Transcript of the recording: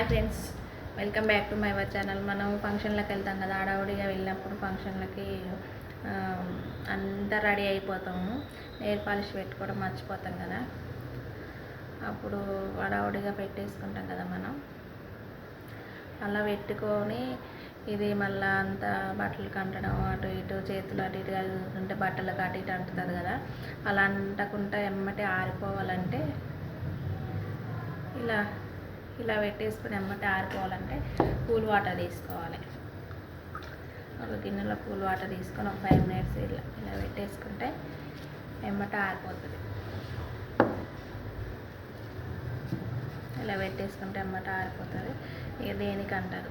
Hi friends welcome back to my were channel. మనం ఫంక్షన్లకు వెళ్తాం కదా ఆడావుడిగా వెళ్ళినప్పుడు ఫంక్షన్లకి అంతా రెడీ అయిపోతాము. హెయిర్ పాలిష్ పెట్టుకోవడం మర్చిపోతాం కదా. అప్పుడు హడావుడిగా పెట్టేసుకుంటాం కదా మనం. అలా పెట్టుకొని ఇది మళ్ళీ అంత బట్టలు కంటడం అటు ఇటు చేతులు అటు ఇటు ఉంటే బట్టలకు అటు ఇటు అంటుతుంది కదా. అలా అంటకుండా ఎమ్మటే ఆరిపోవాలంటే ఇలా ఇలా పెట్టేసుకుని ఎమ్మటే ఆరిపోవాలంటే కూల్ వాటర్ తీసుకోవాలి. ఒక గిన్నెలో కూల్ వాటర్ తీసుకొని ఒక ఫైవ్ మినిట్స్ ఇలా ఇలా పెట్టేసుకుంటే ఎమ్మట ఆరిపోతుంది. ఇలా పెట్టేసుకుంటే ఎమ్మట ఆరిపోతుంది. ఇక దేనికి అంటారు